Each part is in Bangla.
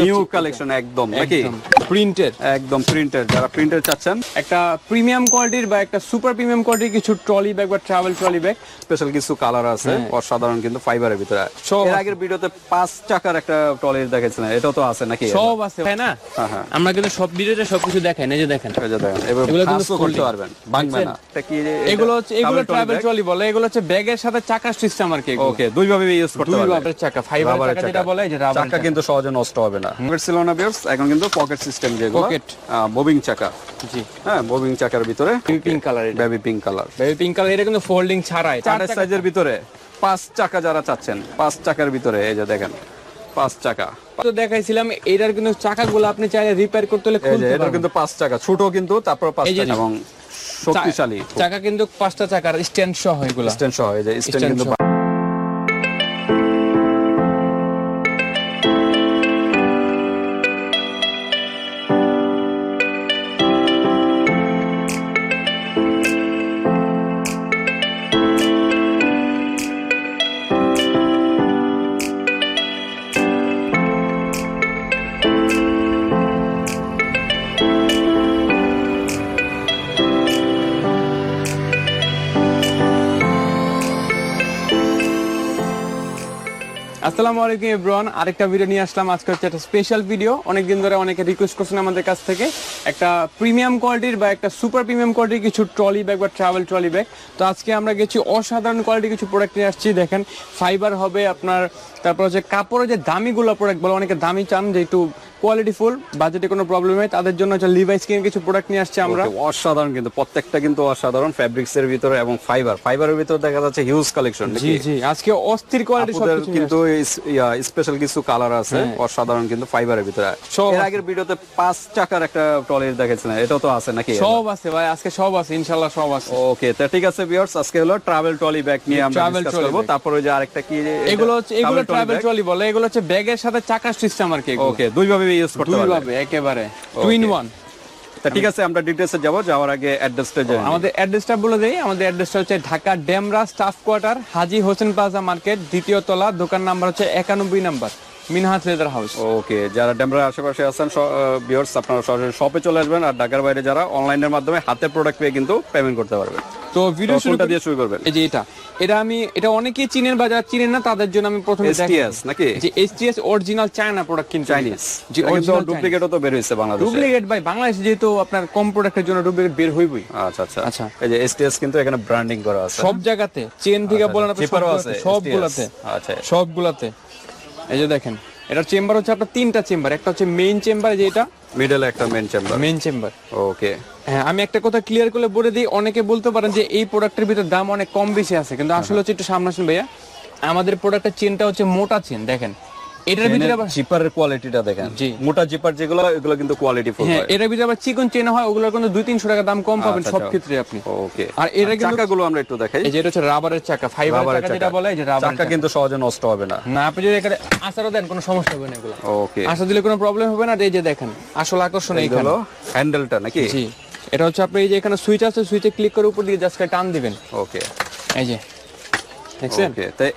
নিউ কালেকশন একদম নাকি? প্রিন্টেড একদম প্রিন্টেড যারা প্রিন্টেড চাচ্ছেন একটা প্রিমিয়াম কোয়ালিটির বা একটা সুপার প্রিমিয়াম কোয়ালিটির কিছু ট্রলি ব্যাগ বা ট্রাভেল ট্রলি ব্যাগ স্পেশাল কিছু কালার আছে অসাধারণ কিন্তু ফাইবারের ভিতরে। এর আগের ভিডিওতে টাকার একটা দেখেছিলেন এটাও তো আছে নাকি? সব আছে। তাই না? হ্যাঁ, হ্যাঁ। আমরা কিন্তু সব ভিডিওতে সবকিছু দেখাই না যে দেখেন। এই যে দেখেন এগুলো কিন্তু পারবেন ভাঙবে না। এটা কি এগুলো হচ্ছে এগুলো ট্রাভেল ট্রলি বলে এগুলো হচ্ছে ব্যাগের সাথে চাকার সিস্টেম আর কি ওকে দুই ভাবে ইউজ করতে দুই পারবেন। রবারের চাকা ফাইবার চাকা যেটা বলে যে রাবার চাকা কিন্তু সহজে নষ্ট হবে না। পকেট ছিল না বিয়ার্স এখন কিন্তু পকেট সিস্টেম যেগুলো Pocket। ববিং চাকা। জি। হ্যাঁ ববিং চাকার ভিতরে। পিঙ্ক কালার এটা। Baby pink colour baby pink colour এটা কিন্তু ফোল্ডিং ছাড়াই। চার চারের সাইজের ভিতরে পাঁচ চাকা যারা চাচ্ছেন পাঁচ চাকার ভিতরে এই যে দেখেন পাঁচ চাকা। তো দেখাইছিলাম এটার কিন্তু চাকাগুলো আপনি চাইলে রিপেয়ার করতে হলে এই যে খুলতে এটা কিন্তু পাঁচ চাকা ছোট কিন্তু তারপর পাঁচ চাকা এবং শক্তিশালী। চাকা কিন্তু পাঁচটা চাকার স্ট্যান্ড সহ এগুলো। স্ট্যান্ড সহ এই যে স্ট্যান্ড কিন্তু আসসালামু আলাইকুম, এভরিওয়ান। আরেকটা ভিডিও নিয়ে আসলাম। আজকে হচ্ছে একটা স্পেশাল ভিডিও অনেকদিন ধরে অনেকে রিকোয়েস্ট করছেন আমাদের কাছ থেকে। একটা প্রিমিয়াম কোয়ালিটির বা একটা সুপার প্রিমিয়াম কোয়ালিটির কিছু ট্রলি ব্যাগ বা ট্রাভেল ট্রলি ব্যাগ তো আজকে আমরা গেছি অসাধারণ কোয়ালিটির কিছু প্রোডাক্ট নিয়ে আসছি। দেখেন ফাইবার হবে আপনার, তারপর হচ্ছে কাপড়ের যে দামিগুলো প্রোডাক্ট বলে, অনেকে দামি চান যে একটু কোয়ালিটিফুল বাজেটে কোনো প্রবলেম হয় তাদের জন্য হচ্ছে লিভাইস কিনে কিছু প্রোডাক্ট নিয়ে আসছি আমরা। অসাধারণ কিন্তু প্রত্যেকটা কিন্তু অসাধারণ। ফ্যাব্রিক্স এর ভিতরে এবং ফাইবার ফাইবারের ভিতরে দেখা যাচ্ছে হিউজ কালেকশন জি জি আজকে অস্থির কোয়ালিটি সবকিছু কিন্তু স্পেশাল কিছু কালার আছে অসাধারণ কিন্তু ফাইবারের ভিতরে। এর আগের ভিডিওতে পাঁচ টাকার একটা ট্রলির দেখেছিলেন এটাও তো আছে নাকি? সব আছে ভাই আজকে সব আছে ইনশাল্লাহ সব আছে। ওকে তো ঠিক আছে ভিউয়ার্স আজকে হলো ট্রাভেল ট্রলি ব্যাগ নিয়ে আমরা ডিসকাস করব। তারপর ওই যে আরেকটা কি এগুলো হচ্ছে এগুলো ট্রাভেল ট্রলি বলে এগুলো হচ্ছে ব্যাগের সাথে চাকার সিস্টেম আর কি ওকে দুই ভাবে ইউজ করতে পারবে। একেবারে। টু ইন ওয়ান তা ঠিক আছে আমরা ডিটেলসে যাব যাওয়ার আগে অ্যাড্রেসটা যাই আমাদের অ্যাড্রেসটা বলে দেই। আমাদের অ্যাড্রেসটা হচ্ছে Dhaka Demra staff quarter Haji Hossain plaza market দ্বিতীয় তলা দোকান নাম্বার হচ্ছে একানব্বই number. Minhaj leather house. Okay যারা ডেমরার আশেপাশে আছেন ভিউয়ার্স আপনারা সরাসরি শপে চলে আসবেন আর ঢাকার বাইরে যারা অনলাইনের মাধ্যমে হাতে প্রোডাক্ট পেয়ে কিন্তু পেমেন্ট করতে পারবেন। তো ভিডিও তো শুরু কোনটা দিয়ে শুরু করবেন? এই যে এটা। এটা আমি এটা অনেকেই চিনেন বা যারা চিনেন না তাদের জন্য আমি প্রথমে এসটিএস নাকি? যে এইচটিএস অরিজিনাল চায়না প্রোডাক্ট কিন্তু চাইনিজ কিন্তু অরিজিনাল ডুপ্লিকেটও তো বের হয়েছে বাংলাদেশে। ডুপ্লিকেট ভাই বাংলাদেশে যেহেতু আপনার কম প্রোডাক্টের জন্য ডুপ্লিকেট বের হইবই। আচ্ছা আচ্ছা। আচ্ছা। এই যে এসটিএস কিন্তু এখানে ব্র্যান্ডিং করা আছে। সব জায়গাতে চেন থেকে বলেন আপনি সবগুলাতে, আছে আচ্ছা। সবগুলাতে। এই যে দেখেন এটার চেম্বার হচ্ছে আপনার তিনটা চেম্বার একটা হচ্ছে মেইন চেম্বার যে এটা। মিডল একটা main chamber main chamber okay হ্যাঁ আমি একটা কথা ক্লিয়ার করে বলে দিই অনেকে বলতে পারেন যে এই প্রোডাক্টের ভিতরে দাম অনেক কম বেশি আছে কিন্তু আসলে হচ্ছে একটু সামনে আসুন ভাইয়া আমাদের প্রোডাক্টের চেনটা হচ্ছে মোটা চেন দেখেন। এটার ভিতরে আবার জিপারের কোয়ালিটিটা দেখেন। জি। মোটা জিপার যেগুলো এগুলো কিন্তু কোয়ালিটি ফুল হ্যাঁ হয়। এটার ভিতরে আবার চিকন চেন হয় ওগুলোর কিন্তু দুই তিনশো টাকা দাম কম পাবেন আচ্ছা, সব আচ্ছা। ক্ষেত্রে আপনি। ওকে আর এটা কিন্তু চাকাগুলো আমরা একটু দেখাই। এই যে এটা হচ্ছে রাবারের চাকা ফাইবার চাকা যেটা বলে এই যে রাবার চাকা কিন্তু সহজে নষ্ট হবে না। না আপনি যদি এখানে আচারও দেন কোনো সমস্যা হবে না এগুলো। ওকে আশা দিলে কোনো প্রবলেম হবে না এই যে দেখেন আসল আকর্ষণ এইখানে। হ্যান্ডেলটা নাকি? জি। এটা হচ্ছে আপনি এই যে এখানে সুইচ আছে সুইচে ক্লিক করে উপর দিকে জাস্ট টান দিবেন। ওকে এই যে। দেখছেন?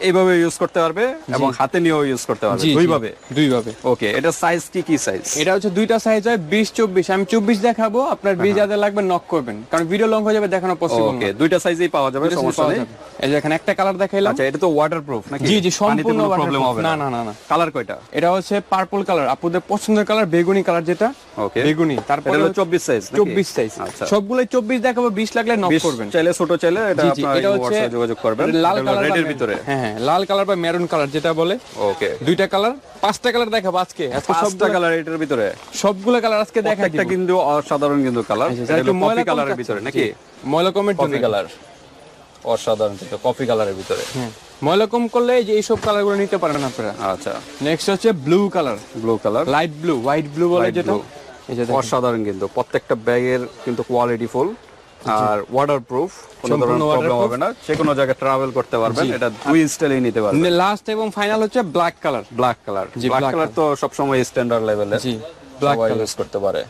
এইভাবে ইউজ করতে পারবে এবং হাতে নিয়েও ইউজ করতে পারবে জি দুই জি, ভাবে দুই ভাবে ওকে এটা সাইজ কি কি সাইজ এটা হচ্ছে দুইটা সাইজ হয় বিশ চব্বিশ। আমি চব্বিশ দেখাবো আপনার বিশ যাদের লাগবে নক করবেন। কারণ ভিডিও লং হয়ে যাবে দেখানো পসিবল ওকে দুইটা সাইজেই পাওয়া যাবে সমস্যা নেই। এই যে এখানে একটা কালার দেখাইলাম। আচ্ছা এটা তো ওয়াটারপ্রুফ নাকি? জি জি সম্পূর্ণ প্রবলেম হবে না। না না না কালার কয়টা? এটা হচ্ছে পার্পল কালার আপুদের পছন্দের কালার বেগুনি কালার যেটা। ওকে বেগুনি। তারপরে হলো 24 সাইজ চব্বিশ সাইজ আচ্ছা। সবগুলোই চব্বিশ দেখাবো বিশ লাগলে নক করবেন। চাইলে ছোট চাইলে এটা আপনার হোয়াটসঅ্যাপে যোগাযোগ করবেন। লাল কালার রেডের ভিতরে? হ্যাঁ হ্যাঁ লাল কালার বা মেরুন কালার যেটা বলে। ওকে দুইটা কালার পাঁচটা কালার দেখাবো আজকে। পাঁচটা কালার এটার ভিতরে? সবগুলো কালার আজকে দেখা প্রত্যেকটা কিন্তু অসাধারণ কিন্তু কালার। আচ্ছা, একটু ময়লা কালারের ভিতরে নাকি? ময়লা কমের কফি কালার। অসাধারণ কিন্তু কফি কালারের ভিতরে। হ্যাঁ ময়লা কম করলে এই যে এইসব কালারগুলো নিতে পারেন আপনারা। আচ্ছা। নেক্সট হচ্ছে blue colour. Blue colour. Light blue white blue বলে যেটা। অসাধারণ কিন্তু। প্রত্যেকটা ব্যাগের কিন্তু কোয়ালিটি ফুল আর ওয়াটার প্রুফ কোনো ধরনের প্রবলেম হবে না। যে কোনো জায়গায় ট্রাভেল করতে পারবেন এটা দুই স্টাইলেই নিতে পারবেন। লাস্ট এবং ফাইনাল হচ্ছে black colour black colour black colour তো সবসময় স্ট্যান্ডার্ড লেভেলে ব্ল্যাক কালার ইউজ করতে পারে।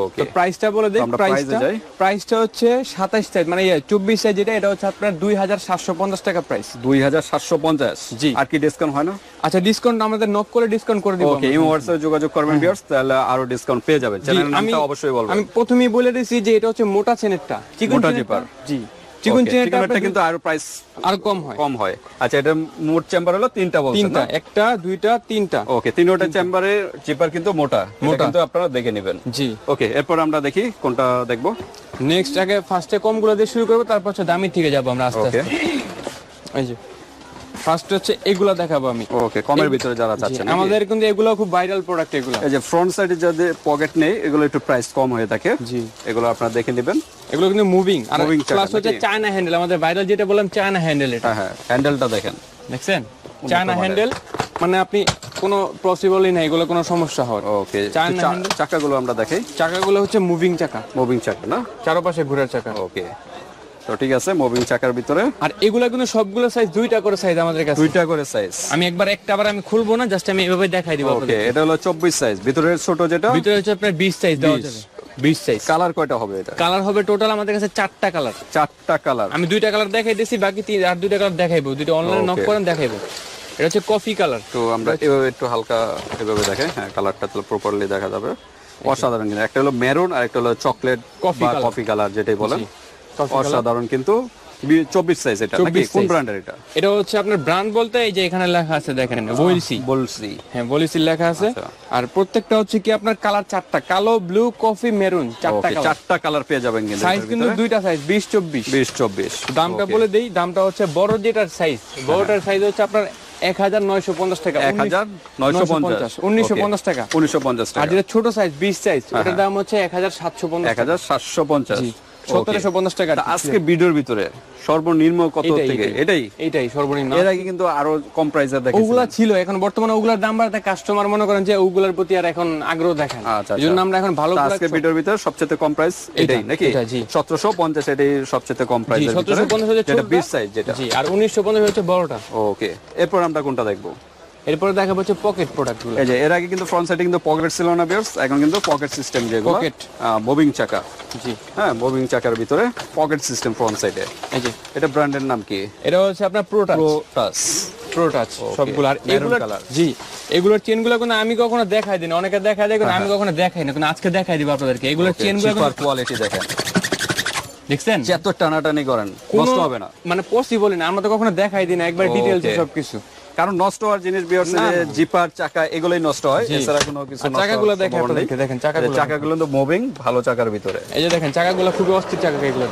ওকে তো প্রাইসটা বলে দেই প্রাইসটা প্রাইসটা হচ্ছে 27 সাইজ মানে চব্বিশ সাইজ যেটা এটা হচ্ছে আপনার 2750 টাকা প্রাইস দুই হাজার সাতশো পঞ্চাশ। জি। আর কি ডিসকাউন্ট হয় না? আচ্ছা ডিসকাউন্ট আমাদের নক করে ডিসকাউন্ট করে দিব ওকে ইমো হোয়াটসঅ্যাপে যোগাযোগ করবেন ভিউয়ার্স তাহলে আরও ডিসকাউন্ট পেয়ে যাবেন। নামটা অবশ্যই বলবেন। আমি প্রথমেই বলে দিয়েছি যে এটা হচ্ছে মোটা চেনেরটা। চিকন মোটা জিপার। জি। চিকন চেনেরটা কিন্তু আরও প্রাইস আর কম হয়। কম হয়। আচ্ছা এটা মোট চেম্বার হলো তিনটা বলছেন তিনটা একটা দুইটা তিনটা। ওকে তিনটা চেম্বারে জিপার কিন্তু মোটা। মোটা। কিন্তু আপনারা দেখে নেবেন। জি। ওকে এরপর আমরা দেখি কোনটা দেখব। নেক্সট আগে ফার্স্টে কমগুলো দিয়ে শুরু করব তারপর হচ্ছে দামি থেকে যাব আমরা আস্তে আস্তে। এই যে। ফার্স্ট হচ্ছে এগুলা দেখাবো আমি। ওকে কমের ভিতরে যারা চাচ্ছেন আমাদের কিন্তু এগুলো খুব ভাইরাল প্রোডাক্ট এগুলো। এই যে ফ্রন্ট সাইডে যাদের পকেট নেই এগুলো একটু প্রাইস কম হয়ে থাকে। জি। এগুলো আপনারা দেখে নেবেন। এগুলো কিন্তু মুভিং আর প্লাস হচ্ছে চায়না হ্যান্ডেল আমাদের ভাইরাল যেটা বললাম চায়না হ্যান্ডেল এটা। হ্যাঁ হ্যাঁ হ্যান্ডেলটা দেখেন। দেখছেন? চায়না হ্যান্ডেল মানে আপনি কোনো পসিবলই নাই এগুলো কোনো সমস্যা হওয়ার ওকে? চাকাগুলো আমরা দেখাই চাকাগুলো হচ্ছে মুভিং চাকা। মুভিং চাকা না? চারপাশে ঘোরার চাকা। ওকে তো ঠিক আছে মুভিং চাকার ভিতরে। আর এগুলা কিন্তু সবগুলো সাইজ দুইটা করে সাইজ আমাদের কাছে। দুইটা করে সাইজ আমি একবার একটা আবার আমি খুলবো না জাস্ট আমি এভাবে দেখাই দিব ওকে এটা হলো চব্বিশ সাইজ ভিতরের ছোট যেটা? ভিতরে হচ্ছে আপনার 20 সাইজ দেওয়া 20 যাবে। 20 সাইজ কালার কয়টা হবে এটা? কালার হবে টোটাল আমাদের কাছে চারটা কালার চারটা কালার আমি দুইটা কালার দেখাই দিয়েছি বাকি তিন আর দুইটা কালার দেখাইবো। দুইটা অনলাইনে নক. করেন দেখাইবো। এটা হচ্ছে কফি কালার তো আমরা এভাবে একটু হালকা এভাবে দেখাই। হ্যাঁ কালারটা তো প্রপারলি দেখা যাবে। অসাধারণ কিন্তু। একটা হলো মেরুন আর একটা হলো চকলেট কফি কফি কালার যেটাই বলেন। অসাধারণ কিন্তু। চব্বিশ সাইজ এটা নাকি? কোন ব্র্যান্ডের এটা? এটা হচ্ছে আপনার ব্র্যান্ড বলতে এই যে এখানে লেখা আছে দেখেন বলছি হ্যাঁ বলিসি লেখা আছে। আচ্ছা। আর প্রত্যেকটা হচ্ছে কি আপনার কালার চারটা কালো ব্লু কফি মেরুন চারটা চারটা কালার পেয়ে যাবেন কিন্তু সাইজ কিন্তু দুইটা সাইজ বিশ চব্বিশ। বিশ চব্বিশ। দামটা বলে দেই দামটা হচ্ছে বড় যেটার সাইজ বড়টার সাইজ হচ্ছে আপনার এক হাজার নয়শো পঞ্চাশ টাকা। এক হাজার নয়শো পঞ্চাশ। উনিশশো পঞ্চাশ টাকা। উনিশশো পঞ্চাশ আর যেটা ছোট সাইজ বিশ সাইজ ওটার দাম হচ্ছে এক হাজার সাতশো পঞ্চাশ এক হাজার সাতশো পঞ্চাশ। সতেরোশো পঞ্চাশ টাকা আজকে ভিডিওর ভিতরে সর্বনিম্ন কত থেকে? এটাই। এটাই? সর্বনিম্ন। এর আগে কিন্তু আরও কম প্রাইসের দেখেছি ওগুলা ছিল এখন বর্তমানে ওগুলার দাম বাড়াতে কাস্টমার মনে করেন যে ওগুলার প্রতি আর এখন আগ্রহ দেখেন আচ্ছা, আচ্ছা। আমরা এখন ভালো আজকে ভিডিওর ভিতরে সবচেয়ে কম প্রাইস এটাই নাকি? এটা, জি। সতেরোশো পঞ্চাশ এটাই সবচেয়ে কম প্রাইস জি সতেরোশো পঞ্চাশ হচ্ছে যেটা ছোটটা। বিশ সাইজ যেটা। জি আর উনিশশো পঞ্চাশ হচ্ছে বড়টা। ওকে এরপর আমরা কোনটা দেখব? এরপরে দেখা হচ্ছে পকেট প্রোডাক্টগুলো এই যে এর আগে কিন্তু ফ্রন্ট সাইডে কিন্তু পকেট ছিল না বিয়ার্স এখন কিন্তু পকেট সিস্টেম যেগুলো Pocket। মুভিং চাকা। জি। হ্যাঁ মুভিং চাকার ভিতরে পকেট সিস্টেম ফ্রন্ট সাইডে এই যে। এটা ব্র্যান্ডের নাম কি? এটা হচ্ছে আপনার প্রোটাচ প্রো টাচ প্রোটাচ সবগুলো। আর এগুলোর জি এগুলোর চেনগুলো কোনো আমি কখনো দেখাই দিই না অনেকে দেখাই দেয় কিন্তু আমি কখনো দেখাই না কিন্তু আজকে দেখাই দিব আপনাদেরকে। এগুলোর চেনগুলো কোয়ালিটি দেখেন। দেখছেন? যত টানাটানি করেন নষ্ট হবে না। মানে পসিবল না। আমরা তো কখনো দেখাই দিই না একবার ডিটেইলস Okay. সবকিছু। কারণ নষ্ট হওয়ার জিনিস বিয়ার। জিপার চাকা এগুলোই নষ্ট হয়। এছাড়া কোনো কিছু চাকাগুলো হওয়ার দেখে সম্ভাবনা নেই। দেখেন চাকাগুলো চাকাগুলো তো মুভিং ভালো চাকার ভিতরে। এই যে দেখেন চাকাগুলো খুবই অস্থির চাকা এগুলো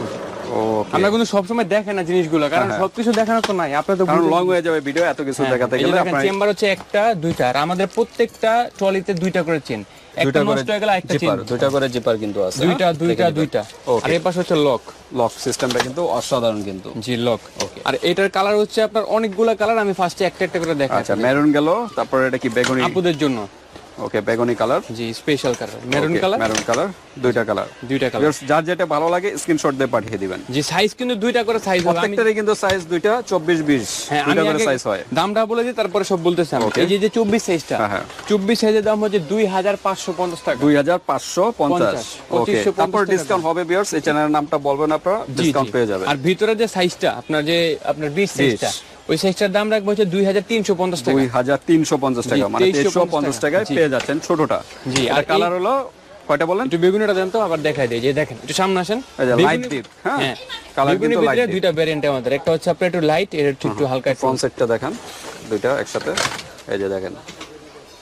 আমরা কিন্তু সবসময় দেখে না জিনিসগুলো কারণ সবকিছু দেখানো তো নাই আপনার তো লং হয়ে যাবে ভিডিও এত কিছু হ্যাঁ, দেখাতে গেলে চেম্বার হচ্ছে একটা দুইটা আর আমাদের প্রত্যেকটা ট্রলিতে দুইটা করে চেন একটা দুইটা করে নষ্ট হয়ে গেলে একটা চেন দুইটা করে জিপার কিন্তু আছে দুইটা হ্যাঁ? দুইটা দেখে দুইটা আর এর পাশে হচ্ছে লক লক সিস্টেমটা কিন্তু অসাধারণ কিন্তু। জি লক ওকে আর এটার কালার হচ্ছে আপনার অনেকগুলা কালার আমি ফার্স্টে একটা একটা করে দেখাচ্ছি। আচ্ছা মেরুন গেল তারপরে এটা কি বেগুনি? আপুদের জন্য। ওকে বেগুনি কালার জি special colour maroon colour maroon colour দুইটা কালার দুইটা কালার যার যেটা ভালো লাগে স্ক্রিনশট দিয়ে পাঠিয়ে দিবেন। জি সাইজ কিন্তু দুইটা করে সাইজ হবে। প্রত্যেকটারই কিন্তু সাইজ দুইটা চব্বিশ বিশ। হ্যাঁ দুইটা করে সাইজ হয়। দামটা বলে দিই তারপরে সব বলতেছি আমি। এই যে যে চব্বিশ সাইজটা হ্যাঁ, হ্যাঁ। চব্বিশ সাইজের দাম হচ্ছে দুই হাজার পাঁচশো পঞ্চাশ টাকা। দুই হাজার পাঁচশো পঞ্চাশ। পঞ্চাশ, ওকে তারপর ডিসকাউন্ট হবে বিয়ার্স এই চ্যানেলের নামটা বলবেন আপনারা ডিসকাউন্ট পেয়ে যাবেন। আর ভিতরে যে সাইজটা আপনার যে আপনার বিশ সাইজটা ওই সাইজটার দাম রাখব হচ্ছে দুই হাজার তিনশো পঞ্চাশ টাকা। দুই হাজার তিনশো পঞ্চাশ টাকা মানে 2350 তেইশশো পঞ্চাশ টাকায় পেয়ে যাচ্ছেন ছোটটা। জি, আর কালার হলো কয়টা বলেন? একটু বেগুনিটা দেন তো আবার দেখাই দিই যে দেখেন একটু সামনে আসেন। deep, হ্যাঁ? হ্যাঁ Colour বেগুনির কিন্তু deep। দুইটা ভ্যারিয়েন্ট আমাদের একটা হচ্ছে আপনার একটু লাইটের একটু একটু হালকা ফ্রন্ট দেখেন দুইটা একসাথে। এই যে দেখেন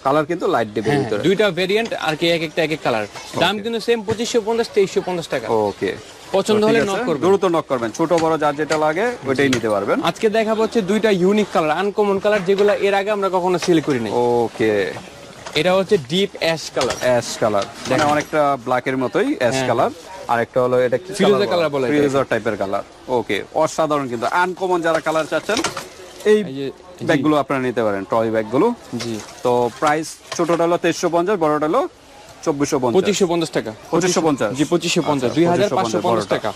কালার কিন্তু লাইট হ্যাঁ, ভিতরে। দুইটা ভ্যারিয়েন্ট আর কি এক একটা এক এক কালার দাম কিন্তু সেম পঁচিশশো পঞ্চাশ তেইশশো পঞ্চাশ টাকা। ওকে পছন্দ হলে নক করবেন। দ্রুত নক করবেন। ছোট বড় যার যেটা লাগে ওইটাই নিতে পারবেন। আজকে দেখাবো হচ্ছে দুইটা ইউনিক কালার আনকমন কালার যেগুলো এর আগে আমরা কখনো সেল করি নাই ওকে। এটা হচ্ছে deep ash colour ash colour মানে অনেকটা ব্ল্যাকের মতোই অ্যাশ কালার আর একটা হলো এটা কি colour বলে। ফিরোজা টাইপের কালার ওকে অসাধারণ কিন্তু। আনকমন যারা কালার চাচ্ছেন এই ব্যাগগুলো আপনারা নিতে পারেন ট্রলি ব্যাগগুলো জি। তো প্রাইস ছোটটা হলো তেইশশো পঞ্চাশ বড়টা হলো চব্বিশশো পঞ্চাশ। পঁচিশশো পঞ্চাশ টাকা। জি আচ্ছা, দুই হাজার 2550 পাঁচশো পঞ্চাশ বড়টা। টাকা।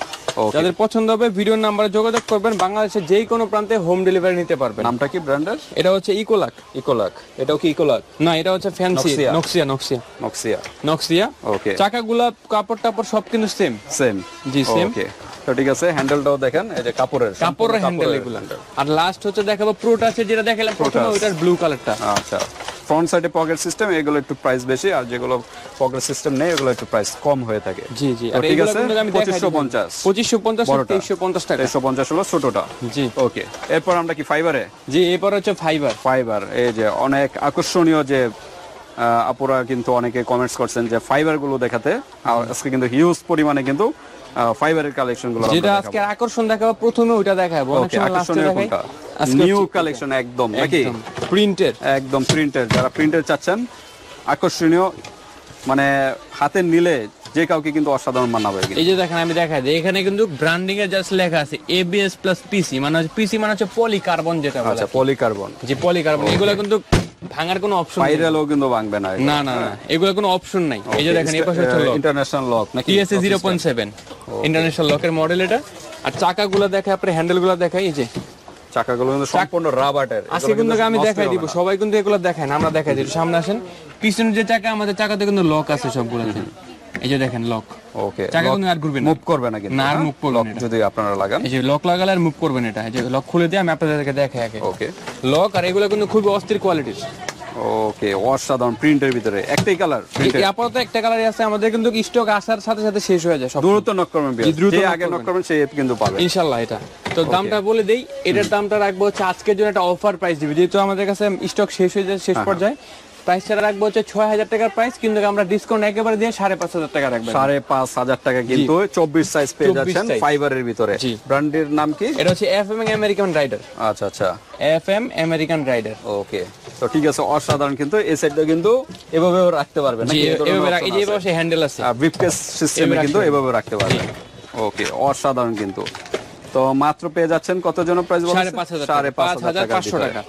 যাদের পছন্দ হবে ভিডিওর নাম্বারে যোগাযোগ করবেন। বাংলাদেশের যে কোনো প্রান্তে হোম ডেলিভারি নিতে পারবেন। নামটা কি ব্র্যান্ডের? এটা হচ্ছে ইকোলাক ইকোলাক এটাও কি ইকোলাক না এটা হচ্ছে ফ্যান্সি নক্সিয়া নক্সিয়া নক্সিয়া নক্সিয়া ওকে চাকাগুলা কাপড় টাপড় সব কিন্তু সেম সেম জি. ওকে তো ঠিক আছে হ্যান্ডেলটাও দেখেন এই যে কাপড়ের কাপড়ের হ্যান্ডেল এগুলো। আর লাস্ট হচ্ছে দেখাবো প্রোটা আছে যেটা দেখালাম প্রথমে। ওইটার ব্লু কালারটা আচ্ছা ফ্রন্ট সাইডে পকেট সিস্টেম এগুলো একটু প্রাইস বেশি আর যেগুলো পকেট সিস্টেম নেই এগুলো একটু প্রাইস কম হয়ে থাকে। জি জি আর ঠিক আছে কিন্তু আমি দেখাই পঁচিশশো দিলাম। পঞ্চাশ 2550 বড়টা। 2350 টাকা। হলো ছোটটা। জি। ওকে এরপর আমরা কি ফাইবারে জি এরপর হচ্ছে ফাইবার ফাইবার এই যে অনেক আকর্ষণীয় যে আপুরা কিন্তু অনেকে কমেন্টস করছেন যে ফাইবারগুলো দেখাতে আর আজকে কিন্তু হিউজ পরিমাণে কিন্তু ফাইবারের কালেকশনগুলো যেটা আজকে আকর্ষণ দেখাবো প্রথমে ওইটা দেখাবো। অনেক আকর্ষণীয় কোনটা? নিউ কালেকশন একদম নাকি? প্রিন্টের একদম প্রিন্টের যারা প্রিন্টের চাচ্ছেন আকর্ষণীয় মানে হাতে নিলে যে কাউকে কিন্তু অসাধারণ মানাবে এই যে দেখেন আমি দেখাই দিই। এখানে কিন্তু ব্র্যান্ডিং এর জাস্ট লেখা আছে এবিএস প্লাস পিসি মানে হচ্ছে পিসি মানে হচ্ছে পলিকার্বন যেটা আচ্ছা পলিকার্বন যে পলিকার্বন এগুলো কিন্তু ভাঙার কোনো অপশন ভাইরালও কিন্তু ভাঙবে না না না না এগুলো কোনো অপশন নাই। এই যে দেখেন এই পাশে হচ্ছে লক ইন্টারন্যাশনাল লক নাকি? TSA zero point seven international লকের মডেল এটা। আর চাকাগুলো দেখায় আপনি হ্যান্ডেলগুলো দেখাই এই যে। চাকাগুলো কিন্তু সম্পূর্ণ রাবারের আজকে কিন্তু আমি দেখাই দিব। সবাই কিন্তু এগুলো দেখায় না আমরা দেখাই দিই। সামনে আসেন। পিছনের যে চাকা আমাদের চাকাতে কিন্তু লক আছে সবগুলোতে। এই যে দেখেন লক ওকে চাকা কিন্তু আর ঘুরবে না। মুভ করবে না কিন্তু না, আর হ্যাঁ? করবে যদি আপনারা লাগান। এই যে লক লাগালে আর মুভ করবেন এটা। এই যে লক খুলে দিয়ে আমি আপনাদেরকে দেখাই আগে। ওকে লক আর এগুলো কিন্তু খুবই অস্থির কোয়ালিটির ওকে অসাধারণ প্রিন্টের ভিতরে। একটাই কালার এই আপাতত একটা কালারই আছে আমাদের কিন্তু স্টক আসার সাথে সাথে শেষ হয়ে যায় সব দ্রুত নক করবেন দ্রুত যে আগে নক করবেন। করবেন সেই কিন্তু পাবে। ইনশাল্লাহ এটা। তো দামটা বলে দেই এটার দামটা রাখব হচ্ছে আজকের জন্য একটা অফার প্রাইস দিবি। যেহেতু আমাদের কাছে স্টক শেষ হয়ে যায় শেষ পর্যায়ে। প্রাইসটা রাখব হচ্ছে ছয় হাজার টাকার প্রাইস কিন্তু আমরা ডিসকাউন্ট একেবারে দিয়ে সাড়ে পাঁচ হাজার টাকা রাখব সাড়ে পাঁচ হাজার টাকা কিন্তু চব্বিশ সাইজ পেয়ে যাচ্ছেন ফাইবারের ভিতরে। ব্র্যান্ডের নাম কি? এটা হচ্ছে এফ এম আমেরিকান রাইডার আচ্ছা আচ্ছা। F M American rider okay. তো ঠিক আছে অসাধারণ কিন্তু। এই সাইডটা কিন্তু এভাবেও রাখতে পারবেন। এভাবে হ্যান্ডেল আছে? ব্রিফকেস সিস্টেমে কিন্তু এভাবে রাখতে পারবেন। ওকে অসাধারণ কিন্তু। তো মাত্র পেয়ে যাচ্ছেন কত জন প্রাইস সাড়ে পাঁচ হাজার টাকা,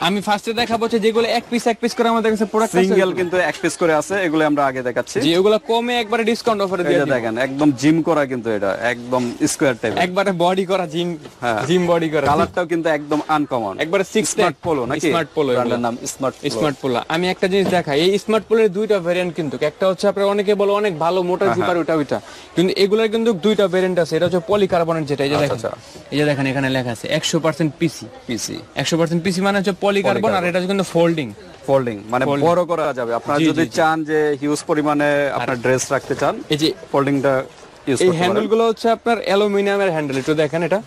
আমি ফার্স্টে দেখাবো হচ্ছে যেগুলো এক পিস এক পিস করে আমাদের কাছে প্রোডাক্ট সিঙ্গেল কিন্তু এক পিস করে আছে এগুলো আমরা আগে দেখাচ্ছি। যে ওগুলো কমে একবারে ডিসকাউন্ট অফারে দিয়ে দেখেন একদম জিম করা কিন্তু এটা একদম স্কোয়ার টাইপ একবারে বডি করা জিম হ্যাঁ। জিম বডি করা। কালারটাও কিন্তু একদম আনকমন একবারে সিক্স স্মার্ট পোলো নাকি? স্মার্ট পোলো ব্র্যান্ডের নাম স্মার্ট স্মার্ট পোলা আমি একটা জিনিস দেখাই এই স্মার্ট পোলের দুইটা ভেরিয়েন্ট কিন্তু একটা হচ্ছে আপনার অনেকে বলো অনেক ভালো মোটা হ্যাঁ, জিপার ওটা ওইটা। কিন্তু এগুলোর কিন্তু দুইটা ভেরিয়েন্ট আছে এটা হচ্ছে পলিকার্বনেট যেটা এই যে দেখেন। আচ্ছা। এই যে দেখেন এখানে লেখা আছে একশো পার্সেন্ট পিসি পিসি একশো পার্সেন্ট পিসি মানে হচ্ছে পলিকার্বন আর এটা কিন্তু ফোল্ডিং ফোল্ডিং মানে বড় করা যাবে। আপনারা যদি। চান যে হিউজ পরিমাণে আপনার ড্রেস রাখতে চান এই যে ফোল্ডিংটা এই হ্যান্ডেলগুলো হচ্ছে আপনার অ্যালুমিনিয়ামের হ্যান্ডেল একটু দেখেন এটা।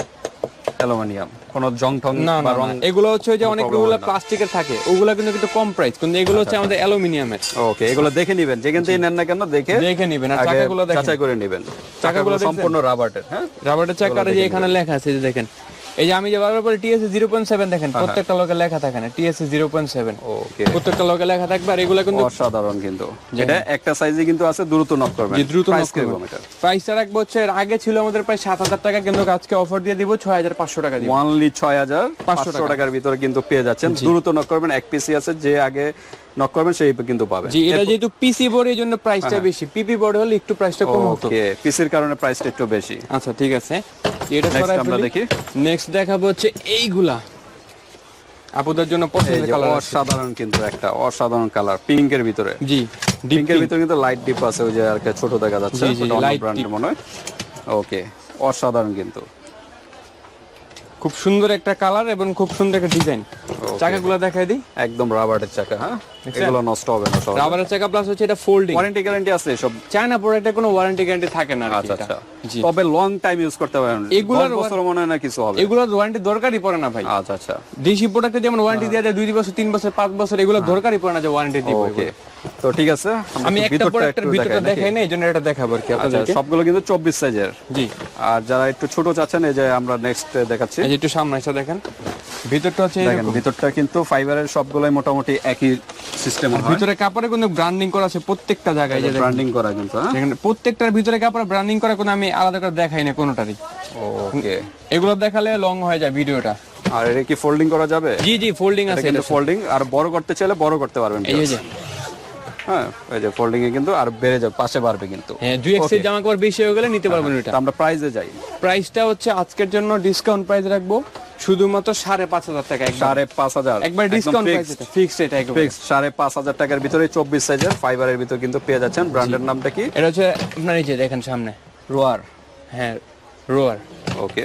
অ্যালুমিনিয়াম কোনো জং ঠং বা রং এগুলো হচ্ছে যে অনেকগুলো। প্লাস্টিকের থাকে ওগুলো কিন্তু একটু কম প্রাইস কিন্তু এগুলো হচ্ছে আমাদের অ্যালুমিনিয়ামের। ওকে এগুলো দেখে নেবেন যেখান থেকে নেন না কেন দেখে দেখে নিবেন আর চাকাগুলো দেখেন। যাচাই করে নেবেন। চাকাগুলো চাকাগুলো সম্পূর্ণ রাবারের হ্যাঁ? রাবারের চাকা আর যে এখানে লেখা আছে যে দেখেন। এই যে আমি যে বারবার বলি টিএসসি জিরো পয়েন্ট সেভেন দেখেন হ্যাঁ, প্রত্যেকটা লোকের লেখা থাকে না TSC zero point seven okay প্রত্যেকটা লোকের লেখা থাকবে আর এগুলো কিন্তু অসাধারণ কিন্তু। এটা একটা সাইজে কিন্তু আছে দ্রুত নক করবেন। যে দ্রুত কীরকম এটা? প্রাইসটা রাখব হচ্ছে আগে ছিল আমাদের প্রায় সাত হাজার টাকা কিন্তু আজকে অফার দিয়ে দিব ছয় হাজার পাঁচশো টাকা দিব ওয়ানলি ছয় হাজার পাঁচশো টাকার ভিতরে কিন্তু পেয়ে যাচ্ছেন। দ্রুত নক করবেন। এক পিসি আছে যে আগে নক করবেন সেই কিন্তু পাবেন। জি এটা যেহেতু পিসি বোর্ড জন্য প্রাইসটা বেশি পিপি বোর্ড হলে একটু প্রাইসটা কম হতো। ওকে পিসির কারণে প্রাইসটা একটু বেশি। আচ্ছা ঠিক আছে। এটা সরাই আমরা দেখি। নেক্সট দেখাবো হচ্ছে এইগুলা। আপুদের জন্য পছন্দের কালার অসাধারণ কিন্তু একটা অসাধারণ কালার পিঙ্কের ভিতরে। জি পিঙ্কের ভিতরে কিন্তু লাইট ডিপ আছে ওই যে আর ছোট দেখা যাচ্ছে ব্র্যান্ডের মনে হয়। ওকে অসাধারণ কিন্তু। খুব সুন্দর একটা কালার এবং খুব সুন্দর একটা ডিজাইন। চাকাগুলো দেখাই দিই। একদম রাবারের চাকা হ্যাঁ? এগুলো নষ্ট হবে না সব রাবারের চাকা প্লাস হচ্ছে এটা ফোল্ডিং ওয়ারেন্টি গ্যারান্টি আছে সব চায়না প্রোডাক্টের কোনো ওয়ারেন্টি গ্যারান্টি থাকে না আচ্ছা আচ্ছা। তবে লং টাইম ইউজ করতে পারেন এগুলোর বছর মনে হয় না কিছু হবে। এগুলোর ওয়ারেন্টি দরকারই পড়ে না ভাই। আচ্ছা আচ্ছা। দেশি প্রোডাক্টে যেমন ওয়ারেন্টি দেওয়া যায় দুই বছর তিন বছর পাঁচ বছর এগুলো দরকারই পড়ে না যে ওয়ারেন্টি দিব ওকে তো ঠিক আছে আমি একটু একটা ভিতরটা দেখাই? না এটা দেখাবো আর কি আচ্ছা আপনাদেরকে। সবগুলো কিন্তু চব্বিশ সাইজের। জি। আর যারা একটু ছোট চাচ্ছেন এই যে আমরা নেক্সট দেখাচ্ছি। এই যে একটু সামনে এসে দেখেন। ভিতরটা হচ্ছে দেখেন ভিতরটা কিন্তু ফাইবারের সবগুলোই মোটামুটি একই সিস্টেম হয়। ভিতরে কাপড়ে ব্র্যান্ডিং করা আছে প্রত্যেকটা জায়গায় যে ব্র্যান্ডিং করা কিন্তু হ্যাঁ? দেখেন, প্রত্যেকটার ভিতরে কাপড় ব্র্যান্ডিং করা কোনো আমি আলাদা করে দেখাই না কোনোটারই। ওকে এগুলো দেখালে লং হয়ে যায় ভিডিওটা। আর এটা কি ফোল্ডিং করা যাবে? জি জি ফোল্ডিং আছে কিন্তু ফোল্ডিং আর বড় করতে চাইলে বড় করতে পারবেন এই যে হ্যাঁ এই যে ফোল্ডিং এ কিন্তু আর বেড়ে যাবে পাশে বাড়বে কিন্তু। হ্যাঁ দুই এক্সের জামা কাপড় বেশি হয়ে গেলে নিতে পারবেন এটা আমরা প্রাইজে যাই। প্রাইসটা হচ্ছে আজকের জন্য ডিসকাউন্ট প্রাইস রাখব। শুধুমাত্র সাড়ে পাঁচ হাজার টাকা সাড়ে পাঁচ হাজার। একবার ডিসকাউন্ট এটা ফিক্সড সাড়ে পাঁচ হাজার টাকার ভিতরে চব্বিশ সাইজের ফাইবারের ভিতরে কিন্তু পেয়ে যাচ্ছেন। ব্র্যান্ডের নামটা কি? এটা হচ্ছে আপনার এই যে দেখেন সামনে। রোয়ার হ্যাঁ রোয়ার ওকে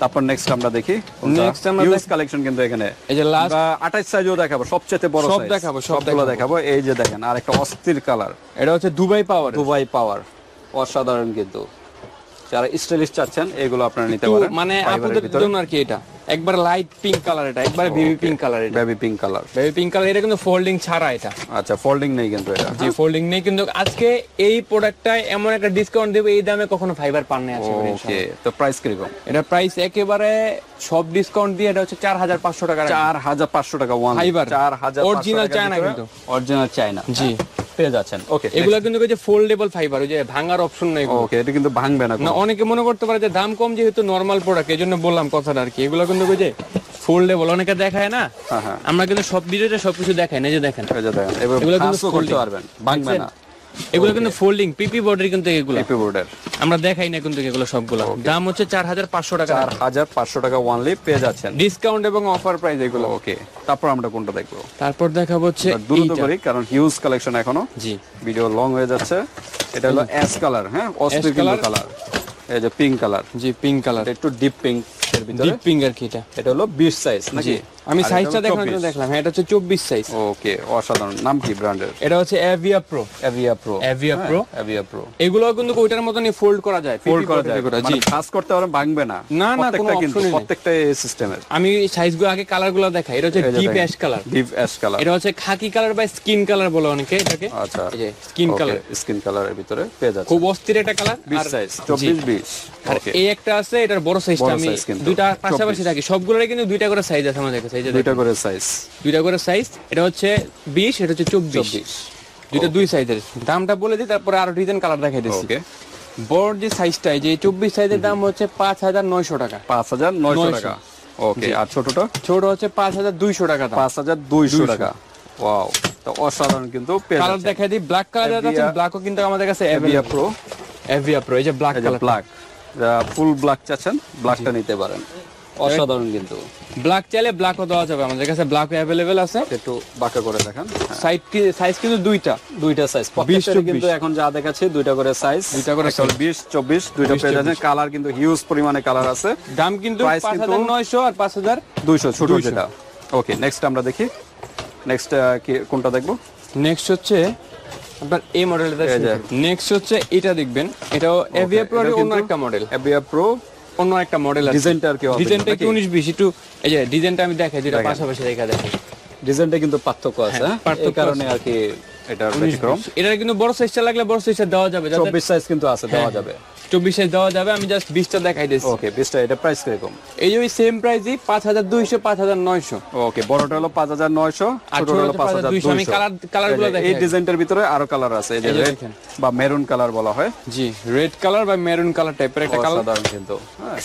তারপর নেক্সট আমরা দেখি নেক্সট আমরা ইউজ কালেকশন কিন্তু এখানে। এই যে লাস্ট আমরা 28 সাইজও দেখাবো সবচেয়ে বড় সব দেখাবো, সব সবগুলো দেখাবো। দেখাবো। এই যে দেখেন আর একটা অস্থির কালার এটা হচ্ছে দুবাই পাওয়ার দুবাই পাওয়ার অসাধারণ কিন্তু। যারা স্টাইলিশ চাচ্ছেন এগুলো আপনারা নিতে পারেন মানে আপনাদের জন্য আর কি এটা। একবার লাইট পিঙ্ক কালার এটা একবার বেবি পিঙ্ক কালার এটা। Baby pink colour baby pink colour এটা কিন্তু ফোল্ডিং ছাড়া এটা। আচ্ছা ফোল্ডিং নেই কিন্তু এটা। যে ফোল্ডিং নেই কিন্তু আজকে এই প্রোডাক্টটায় এমন একটা ডিসকাউন্ট দেবে এই দামে কখনো ফাইবার পান নাই করি ওকে তো প্রাইস কীরকম? এটা প্রাইস একেবারে সব ডিসকাউন্ট দিয়ে এটা হচ্ছে চার হাজার পাঁচশো টাকা রাখব। চার হাজার পাঁচশো টাকা ওয়ান ফাইবার চার হাজার Original চায়না কিন্তু। অরিজিনাল চায়না জি। পেয়ে যাচ্ছেন। ওকে এগুলো কিন্তু যে ফোল্ডেবল ফাইবার ওই যে ভাঙার অপশন নেই ওকে এটা কিন্তু ভাঙবে না অনেকে মনে করতে পারে যে দাম কম যেহেতু নর্মাল প্রোডাক্ট এই জন্য বললাম কথাটা আর কি। এগুলো কিন্তু যে ফোল্ডেবল অনেকে দেখায় না? হ্যাঁ হ্যাঁ। আমরা কিন্তু সব ভিডিওতে সবকিছু দেখাই না যে দেখেন। এগুলো কিন্তু করতে পারবেন ভাঙবে না। এগুলো কিন্তু ফোল্ডিং পিপি কিন্তু এগুলো। বোর্ডের আমরা দেখাই না কিন্তু এগুলো সবগুলো। দাম হচ্ছে চার হাজার পাঁচশো টাকা। চার হাজার পাঁচশো টাকা ওয়ানলি পেয়ে যাচ্ছেন। ডিসকাউন্ট এবং অফার প্রাইস এগুলো ওকে তারপর আমরা কোনটা দেখব? তারপর দেখাবো হচ্ছে দ্রুত করি কারণ হিউজ কালেকশন এখনও। জি। ভিডিও লং হয়ে যাচ্ছে। এটা হলো অ্যাশ কালার হ্যাঁ? Colour। কালার এই যে পিঙ্ক কালার জি পিঙ্ক কালার একটু ডিপ পিঙ্ক এর ভিতরে? ডিপ পিঙ্ক আর কি এটা? এটা হলো 20 সাইজ নাকি? আমি সাইজটা দেখানোর জন্য দেখলাম হ্যাঁ এটা হচ্ছে চব্বিশ সাইজ ওকে অসাধারণ। নাম কি ব্র্যান্ডের? এটা হচ্ছে Avia Pro Avia Pro Avia Pro। Avia Pro এগুলো কিন্তু ওইটার মতনই ফোল্ড করা যায় ফোল্ড করা যায় জি। জি করতে পারবেন ভাঙবে না। না, না, কোনো কিন্তু প্রত্যেকটা এই সিস্টেমের আমি সাইজগুলো আগে কালারগুলো দেখাই। এটা হচ্ছে deep ash colour deep ash colour এটা হচ্ছে খাকি কালার বা স্কিন কালার বলে অনেকে এটাকে। আচ্ছা এই যে স্কিন কালার স্কিন কালারের ভিতরে পেয়ে যাচ্ছে খুব অস্থির একটা কালার 20 সাইজ 24 20 আর এই একটা আছে এটার বড় সাইজটা আমি কিন্তু। দুইটা পাশাপাশি থাকি। সবগুলোরই কিন্তু দুইটা করে সাইজ আছে আমাদের কাছে এই দুইটা করে সাইজ দুইটা করে সাইজ এটা হচ্ছে বিশ এটা হচ্ছে 24 দুইটা দুই সাইজের দামটা বলে দিই তারপরে আরও ডিজাইন কালার দেখাই দিচ্ছি। ওকে বড় যে সাইজটা যে চব্বিশ সাইজের দাম হচ্ছে পাঁচ হাজার নয়শো টাকা। 5900 টাকা। ওকে আর ছোটটা? ছোট হচ্ছে পাঁচ হাজার দুইশো টাকা দাম। 5200 টাকা। ওয়াও তো অসাধারণ কিন্তু কালার দেখাই দিই ব্ল্যাক কালার আছে ব্ল্যাকও কিন্তু আমাদের কাছে এভিয়া প্রো এভিয়া প্রো এই যে black colour black full black চাচ্ছেন ব্ল্যাকটা নিতে পারেন। অসাধারণ কিন্তু। ব্ল্যাক চাইলে ব্ল্যাকও দেওয়া যাবে। আমাদের কাছে ব্ল্যাক অ্যাভেলেবেল আছে। একটু বাঁকা করে দেখান। হ্যাঁ। সাইজ কি সাইজ কিন্তু দুইটা। দুইটা সাইজ প্রত্যেকটারই কিন্তু এখন যা দেখাচ্ছে দুইটা করে সাইজ দুইটা করে একটা হলো 20 24 দুইটা পেয়ে যাচ্ছেন। কালার কিন্তু হিউজ পরিমাণে কালার আছে। দাম কিন্তু Price পাঁচ কিন্তু- হাজার নয়শো আর পাঁচ হাজার 200 ছোট 200 যেটা। ওকে নেক্সট আমরা দেখি। নেক্সট কি কোনটা দেখব? নেক্সট হচ্ছে আপনার এই মডেলটা। নেক্সট হচ্ছে এটা দেখবেন। এটাও এভিয়া প্রো অন্য একটা মডেল এভিয়া প্রো অন্য একটা মডেল আছে। ডিজাইনটা আর কি ডিজাইনটা কি 19 20 একটু এই যে ডিজাইনটা আমি দেখাই যেটা। পাশাপাশি দেখা দেখেন ডিজাইনটা কিন্তু পার্থক্য আছে হ্যাঁ, হ্যাঁ? এই কারণে আর কি এটা ব্যতিক্রম। এটা কিন্তু বড় সাইজটা লাগলে বড় সাইজটা দেওয়া যাবে। 24 সাইজ কিন্তু আছে দেওয়া যাবে। চব্বিশ দেওয়া যাবে আমি জাস্ট বিশটা দেখাই দিচ্ছি। ওকে 20টা এটা প্রাইস কীরকম? এই ওই সেম প্রাইসই পাঁচ হাজার দুইশো পাঁচ হাজার নয়শো। ওকে বড়টা হলো 5900 আর ছোটটা হলো ছোটটা 5200 আমি 5200 কালার কালারগুলো এই দেখাই। এই ডিজাইনটার ভিতরে আরও কালার আছে এই যে রেড বা মেরুন কালার বলা হয়। জি রেড কালার বা মেরুন কালার টাইপের একটা কালার অসাধারণ কিন্তু।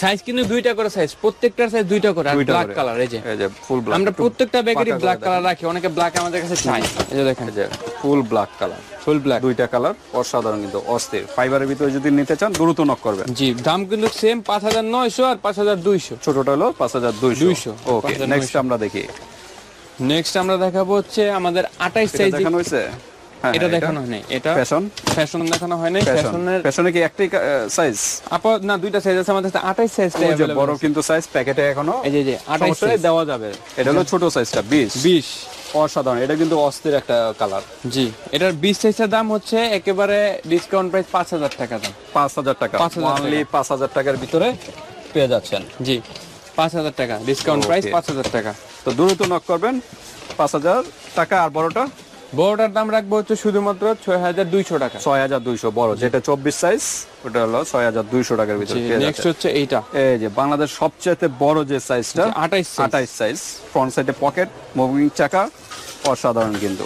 সাইজ কিন্তু দুইটা করে সাইজ প্রত্যেকটার সাইজ দুইটা করে আর ব্ল্যাক কালার এই যে। এই যে ফুল ব্ল্যাক আমরা প্রত্যেকটা ব্যাগেরই ব্ল্যাক কালার রাখি অনেকে ব্ল্যাক আমাদের কাছে চাই এই যে দেখেন। যে full black colour full black দুইটা কালার অসাধারণ কিন্তু অস্থির। ফাইবারের ভিতরে যদি নিতে চান দ্রুত নক করবেন। জি দাম কিন্তু সেম পাঁচ হাজার নয়শো আর পাঁচ হাজার দুইশো। ছোটটা হলো পাঁচ হাজার দুইশো। 200, ওকে নেক্সট আমরা দেখি। নেক্সট আমরা দেখাবো হচ্ছে আমাদের আঠাইশ সাইজ দেখানো হয়েছে? হ্যাঁ এটা দেখানো হয় নাই এটা ফ্যাশন। ফ্যাশন দেখানো হয় ফ্যাশন। ফ্যাশনের ফ্যাশনে কি একটাই সাইজ আপা না দুইটা সাইজ আছে আমাদের আঠাইশ সাইজটা ওই যে বড় কিন্তু সাইজ প্যাকেটে এখনও এই যে যে আঠাইশ সমস্যা দেওয়া যাবে। এটা হলো ছোট সাইজটা 20 বিশ। অসাধারণ এটা কিন্তু অস্থির একটা কালার জি এটার বিশ সাইজের দাম হচ্ছে একেবারে ডিসকাউন্ট প্রাইস পাঁচ হাজার টাকা দাম। পাঁচ হাজার টাকা। 5,000 টাকা। অনলি পাঁচ হাজার টাকার ভিতরে পেয়ে যাচ্ছেন। জি পাঁচ হাজার টাকা ডিসকাউন্ট প্রাইস Okay. পাঁচ হাজার টাকা। তো দ্রুত নক করবেন পাঁচ হাজার টাকা আর বড়টা বড়টার দাম রাখব হচ্ছে শুধুমাত্র ছয় হাজার দুইশো টাকা। ছয় হাজার দুইশো বড় যেটা চব্বিশ সাইজ ওটা হলো ছয় হাজার দুইশো টাকার ভিতরে নেক্সট হচ্ছে এইটা। এই যে বাংলাদেশ সবচেয়ে বড় যে সাইজটা আঠাইশ আঠাইশ সাইজ ফ্রন্ট সাইডে পকেট মুভিং চাকা অসাধারণ কিন্তু।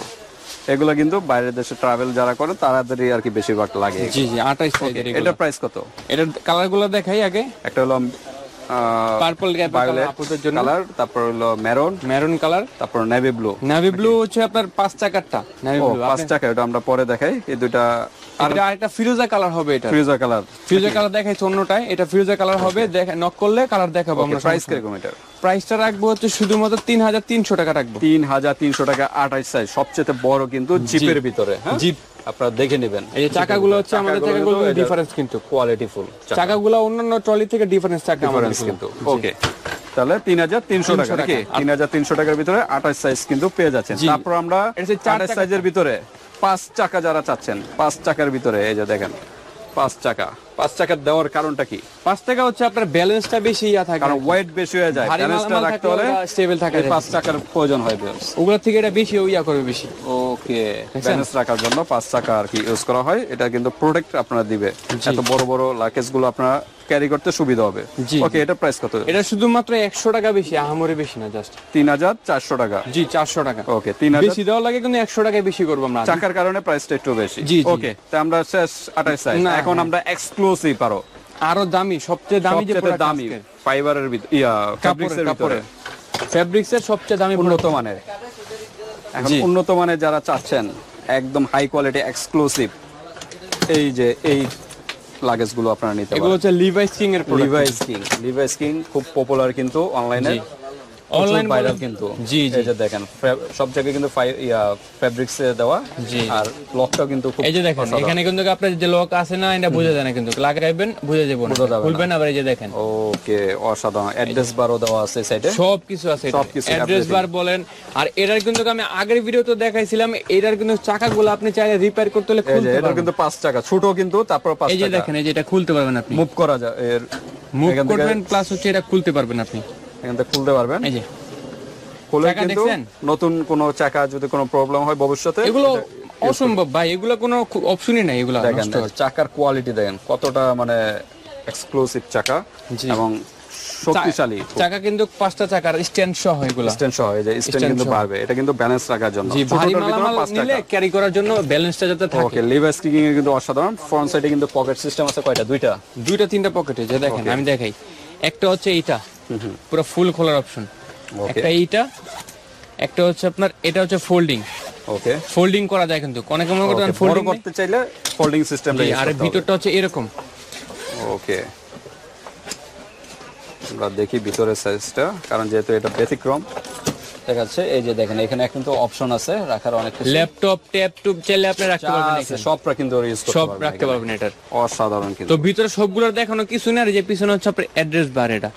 এগুলো কিন্তু বাইরের দেশে ট্রাভেল যারা করে তাদেরই আর কি বেশিরভাগ লাগে জি জি আঠাইশ এটার প্রাইস কত? এটার কালারগুলো দেখাই আগে। একটা হলো পার্পল আপুদের জন্য। কালার তারপর হলো মেরুন মেরুন কালার তারপর নেভি ব্লু নাভি ব্লু হচ্ছে আপনার পাঁচ চাকারটা। নাভি ব্লু পাঁচ এটা আমরা পরে দেখাই। এই আর এটা আরেকটা ফিরোজা কালার হবে এটা। ফ্রিজা কালার ফিরোজা কালার দেখাইছে অন্যটায়। এটা ফিরোজা কালার হবে নক করলে কালার দেখাবো আমরা প্রাইস কীরকম এটা? প্রাইসটা রাখব হচ্ছে শুধুমাত্র তিন হাজার তিনশো টাকা রাখব। তিন হাজার তিনশো টাকা আঠাইশ সাইজ সবচেয়ে বড় কিন্তু জিপের ভিতরে হ্যাঁ? জিপ আপনারা দেখে নেবেন। এই চাকাগুলো হচ্ছে আমাদের চাকাগুলো ডিফারেন্স কিন্তু। কোয়ালিটি ফুল চাকাগুলো অন্যান্য ট্রলি থেকে ডিফারেন্স চাকা ডিফারেন্স কিন্তু। ওকে তাহলে তিন হাজার তিনশো টাকা নাকি? তিন হাজার তিনশো টাকার ভিতরে আঠাশ সাইজ কিন্তু পেয়ে যাচ্ছেন। তারপর আমরা আঠাশ। সাইজের ভিতরে পাঁচ চাকা যারা চাচ্ছেন পাঁচ চাকার ভিতরে এই যে দেখেন পাঁচ চাকা। পাঁচ টাকা দেওয়ার কারণটা কি? পাঁচ টাকা হচ্ছে আপনার ব্যালেন্সটা বেশি ইয়া থাকে। কারণ ওয়েট বেশি হয়ে যায়। ব্যালেন্সটা রাখতে হলে স্টেবল থাকা। পাঁচ টাকার প্রয়োজন হয় ব্যালেন্স ওগুলোর থেকে এটা বেশি ইয়া করবে বেশি। ওকে ব্যালেন্স রাখার জন্য পাঁচ টাকা আর কি ইউজ করা হয়। এটা কিন্তু প্রোটেক্ট আপনারা দিবে। এত বড় বড় লাকেজগুলো আপনারা ক্যারি করতে সুবিধা হবে। ওকে এটা প্রাইস কত? এটা শুধুমাত্র একশো টাকা বেশি আহামরি বেশি না জাস্ট তিন হাজার চারশো টাকা। জি চারশো টাকা। ওকে তিন হাজার বেশি দেওয়া লাগে কিন্তু একশো টাকায় বেশি করব আমরা। চাকার কারণে প্রাইসটা একটু বেশি। ওকে তা আমরা শেষ আঠাশ সাইজ না, এখন আমরা এক্সক্লুসিভ আরও আরও দামি সবচেয়ে দামি যে সবচেয়ে দামি ফাইবারের ভিতরে ইয়া কাপড়ের ফেব্রিক্সের ভিতরে। এর সবচেয়ে দামি উন্নত মানের। এখন উন্নত মানের যারা চাচ্ছেন একদম হাই কোয়ালিটি এক্সক্লুসিভ এই যে এই লাগেজগুলো আপনারা নিতে পারেন। এগুলো হচ্ছে লিভাইস কিং এর product Levi's King Levi's King খুব পপুলার কিন্তু অনলাইনে Online ভাইরাল কিন্তু। জি, জি। যে দেখেন সব জায়গায় কিন্তু ফেব্রিক্স দেওয়া। জি। আর লকটাও কিন্তু খুব এই যে দেখেন এখানে কিন্তু আপনার যে লোক আছে না এটা বুঝে যায় না কিন্তু। লাগাইবেন বুঝে যাব না বোঝা যাবে না। খুলবেন আবার এই যে দেখেন। ওকে অসাধারণ। অ্যাড্রেস বারও দেওয়া আছে সাইডে সব কিছু আছে অ্যাড্রেস বার বলেন। আর এটার কিন্তু আমি আগের ভিডিওতে দেখাইছিলাম এটার কিন্তু চাকাগুলো আপনি চাইলে রিপেয়ার করতে হলে খুলতে এটা কিন্তু পাঁচ টাকা ছোট কিন্তু তারপর পাঁচ এই যে দেখেন এই যে এটা খুলতে পারবেন আপনি। মুভ করা যায় এর মুভ করবেন প্লাস হচ্ছে এটা খুলতে পারবেন আপনি। এখান থেকে খুলতে পারবেন। এই যে। খুলে কিন্তু নতুন কোনো চাকা যদি কোনো প্রবলেম হয় ভবিষ্যতে এগুলো অসম্ভব ভাই এগুলো কোনো অপশনই নাই এগুলো দেখেন চাকার কোয়ালিটি দেখেন কতটা মানে এক্সক্লুসিভ চাকা এবং শক্তিশালী চাকা কিন্তু পাঁচটা চাকার স্ট্যান্ড সহ এগুলো। স্ট্যান্ড সহ এই যে স্ট্যান্ড কিন্তু। বাড়বে। এটা কিন্তু ব্যালেন্স রাখার জন্য। জি ভারী মালামাল নিলে ক্যারি করার জন্য ব্যালেন্সটা যাতে থাকে। ওকে লিভার স্টিকিং এর কিন্তু অসাধারণ। ফ্রন্ট সাইডে কিন্তু পকেট সিস্টেম আছে কয়টা? দুইটা। দুইটা তিনটা পকেটে যে দেখেন আমি দেখাই। একটা হচ্ছে এইটা। পুরো ফুল খোলার অপশন একটা এইটা একটা হচ্ছে আপনার এটা হচ্ছে ফোল্ডিং ওকে ফোল্ডিং করা যায় কিন্তু। অনেকে মনে করতে ফোল্ডিং করতে চাইলে ফোল্ডিং সিস্টেমটা আর ভিতরটা হচ্ছে এরকম। ওকে আমরা দেখি ভিতরের সাইজটা কারণ যেহেতু এটা ব্যতিক্রম। দেখাচ্ছে এই যে দেখেন এখানে কিন্তু অপশন আছে রাখার অনেক কিছু। ল্যাপটপ ট্যাব টুব চাইলে আপনি রাখতে পারবেন এখানে। সবটা কিন্তু ইউজ করতে সব রাখতে পারবেন এটার। অসাধারণ কিন্তু। তো ভিতরে সবগুলোর দেখানো কিছু না আর যে পিছনে হচ্ছে আপনার অ্যাড্রেস বার এটা।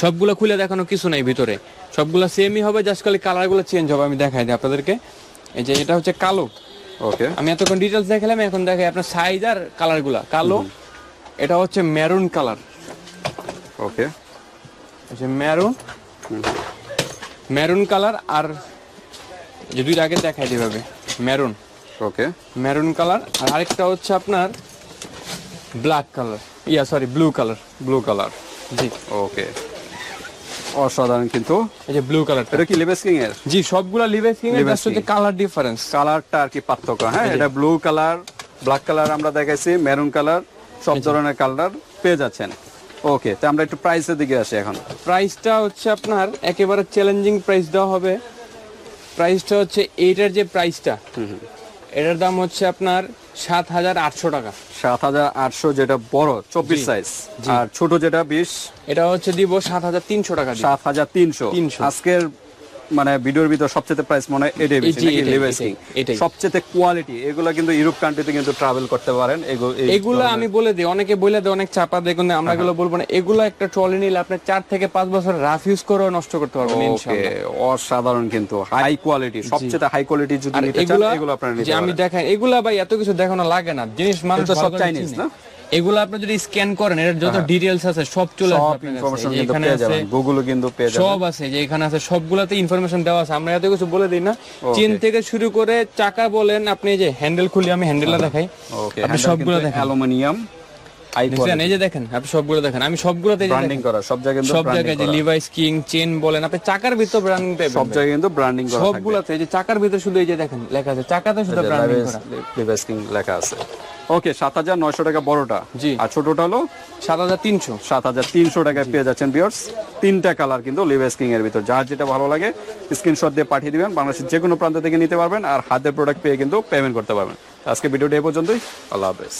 সবগুলো খুলে দেখানো কিছু নাই ভিতরে। সবগুলো সেমই হবে জাস্ট খালি কালারগুলো চেঞ্জ হবে আমি দেখাই দিই আপনাদেরকে। এই যে এটা হচ্ছে কালো। ওকে আমি এতক্ষণ ডিটেলস দেখালাম এখন দেখাই আপনার সাইজ আর কালারগুলা কালো এটা হচ্ছে মেরুন কালার ওকে যে মেরুন মেরুন কালার আর যে দুইটা আগে দেখাই দিভাবে মেরুন ওকে মেরুন কালার আর আরেকটা হচ্ছে আপনার black colour yeah sorry blue colour blue colour জি। ওকে অসাধারণ কিন্তু। এই যে ব্লু কালারটা এটা কি লিভেস্কিং এর? জি সবগুলা লিভাইস কিং এর জাস্ট হচ্ছে কালার ডিফারেন্স কালারটা আর কি পার্থক্য হ্যাঁ? এটা ব্লু কালার ব্ল্যাক কালার আমরা দেখাইছি মেরুন কালার সব ধরনের কালার পেয়ে যাচ্ছেন। ওকে তো আমরা একটু প্রাইসের দিকে আসি এখন। প্রাইসটা হচ্ছে আপনার একেবারে চ্যালেঞ্জিং প্রাইস দেওয়া হবে। প্রাইসটা হচ্ছে এইটার যে প্রাইসটা হুম। এটার দাম হচ্ছে আপনার সাত হাজার আটশো টাকা। সাত হাজার আটশো যেটা বড় চব্বিশ সাইজ আর ছোট যেটা বিশ? এটা হচ্ছে দিব সাত হাজার তিনশো টাকা সাত হাজার তিনশো। 300 আজকের মানে ভিডিওর ভিতর সবচেয়ে প্রাইস মনে হয় এটাই বেশি নাকি Levi's? এটাই, সবচেয়ে কোয়ালিটি এগুলো কিন্তু ইউরোপ কান্ট্রিতে কিন্তু ট্রাভেল করতে পারেন এগু- এগুলো আমি বলে দিই অনেকে বলে দেয় অনেক চাপা দেখুন আমরা এগুলো বলব না। এগুলো একটা ট্রলি নিলে আপনি চার থেকে পাঁচ বছর রাফ ইউজ করেও নষ্ট করতে পারবেন ইনশাআল্লাহ। অসাধারণ কিন্তু। হাই কোয়ালিটি সবচেয়ে হাই কোয়ালিটি যদি নিতে চান এগুলা আপনারা যে নিতে আমি দেখাই এগুলা ভাই এত কিছু দেখানো লাগে না। জিনিস মানুষ সব করে চাইনিজ না? এগুলো আপনি যদি স্ক্যান করেন এর যত ডিটেইলস আছে সব চলে আসবে। ইনফরমেশন কিন্তু পেয়ে যাবেন গুগলে কিন্তু পেয়ে যাবেন। সব আছে যে এখানে আছে সবগুলাতে ইনফরমেশন দেওয়া আছে। আমরা এত কিছু বলে দিই না। চেন থেকে শুরু করে চাকা বলেন আপনি যে হ্যান্ডেল খুলি আমি হ্যান্ডেলটা দেখাই। ওকে আপনি সবগুলো দেখেন। অ্যালুমিনিয়াম। এই যে দেখেন আপনি সবগুলো দেখেন। আমি সবগুলোতে ব্র্যান্ডিং করা সব জায়গায় সব জায়গায় যে লিভাইস কিং চেন বলেন আপনি চাকার ভিতর ব্র্যান্ডিং সব জায়গায় কিন্তু ব্র্যান্ডিং করা থাকবে। এই যে চাকার ভিতর শুধু এই যে দেখেন লেখা আছে চাকাতে শুধু ব্র্যান্ডিং করা। লিভাইস কিং লেখা আছে। ওকে সাত হাজার নয়শো টাকা বড়টা। জি। আর ছোটটা হলো? সাত হাজার তিনশো। সাত হাজার তিনশো টাকায় পেয়ে যাচ্ছেন বিয়ার্স তিনটা কালার কিন্তু কিং এর ভিতর। যার যেটা ভালো লাগে স্ক্রিনশট দিয়ে পাঠিয়ে দিবেন। বাংলাদেশের যে কোনো প্রান্ত থেকে নিতে পারবেন। আর হাতের প্রোডাক্ট পেয়ে কিন্তু পেমেন্ট করতে পারবেন। আজকে ভিডিওটা এই পর্যন্তই। আল্লাহ হাফেজ।